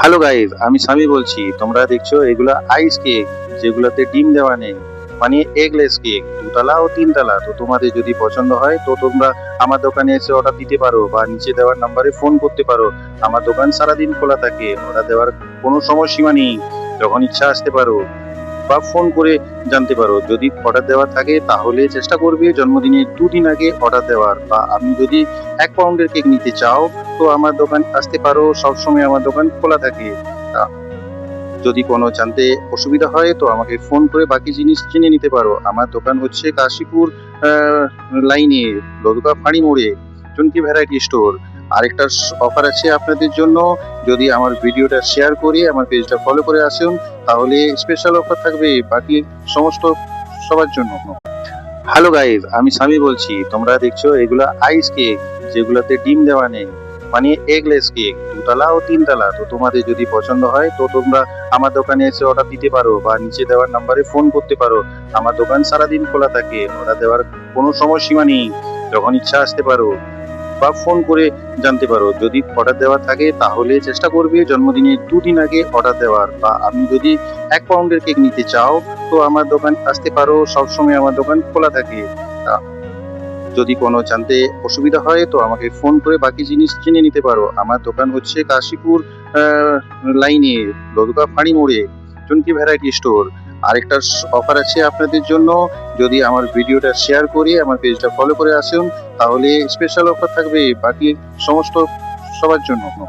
Hello guys আমি স্বামী বলছি, তোমরা দেখছ এগুলো আইস কেক যেগুলোতে ডিম দেওয়া নেই। মানে এগলেস কেক দুতলা ও তিনতলা, তো তোমাদের যদি পছন্দ হয়, তো তোমরা আমার দোকানে এসে অর্ডার দিতে পারো, বা নিচে দেওয়ার নাম্বারে ফোন করতে পারো। আমার দোকান সারাদিন খোলা থাকে অর্ডার দেওয়ার কোনো সময়সীমা নেই। যখন ইচ্ছা আসতে পারো। বা ফোন করে জানতে পারো। যদি অর্ডার দেওয়া থাকে, তাহলে চেষ্টা করবে জন্মদিনের দুদিন আগে অর্ডার দেওয়ার। বা আমি যদি এক পাউন্ডের কেক নিতে চাও, তো আমার দোকান আসতে পারো। সবসময় আমার দোকান খোলা থাকে। যদি কোনো জানতে অসুবিধা হয়, তো আমাকে ফোন করে বাকি জিনিস জেনে নিতে পারো। আমার দোকান হচ্ছে কাশীপুর লাইনে লদুকা ফাঁড়ি মোড়ে, চুনকি ভ্যারাইটি স্টোর। আরেকটা অফার আছে আপনাদের জন্য। যদি আমার ভিডিওটা শেয়ার করে আমার পেজটা ফলো করে আসুন, তাহলে স্পেশাল অফার থাকবে বাকি সমস্ত সবার জন্য। হ্যালো গাইজ আমি স্বামী বলছি। তোমরা দেখছ এগুলো আইস কেক যেগুলোতে ডিম দেওয়া নেই। মানে এগলেস কেক দুতলা ও তিনতলা। তো তোমাদের যদি পছন্দ হয়, তো তোমরা আমার দোকানে এসে অর্ডার দিতে পারো বা নিচে দেওয়ার নাম্বারে ফোন করতে পারো। আমার দোকান সারাদিন খোলা থাকে অর্ডার দেওয়ার কোনো সময়সীমা নেই। যখন ইচ্ছা আসতে পারো। বা ফোন করে জানতে পারো। যদি অর্ডার দেওয়া থাকে, তাহলে চেষ্টা করবে জন্মদিনের দুদিন আগে অর্ডার দেওয়ার। বা আমি যদি এক পাউন্ডের কেক নিতে চাও, তো আমার দোকান আসতে পারো। সবসময় আমার দোকান খোলা থাকে। যদি কোনো জানতে অসুবিধা হয়, তো আমাকে ফোন করে বাকি জিনিস জেনে নিতে পারো। আমার দোকান হচ্ছে কাশীপুর লাইনে লদুকা ফাঁড়ি মোড়ে, চুনকি ভ্যারাইটি স্টোর আরেকটা অফার আছে আপনাদের জন্য। যদি আমার ভিডিওটা শেয়ার করে, আমার পেজটা ফলো করে আসুন, তাহলে স্পেশাল অফার থাকবে বাকি সমস্ত সবার জন্য।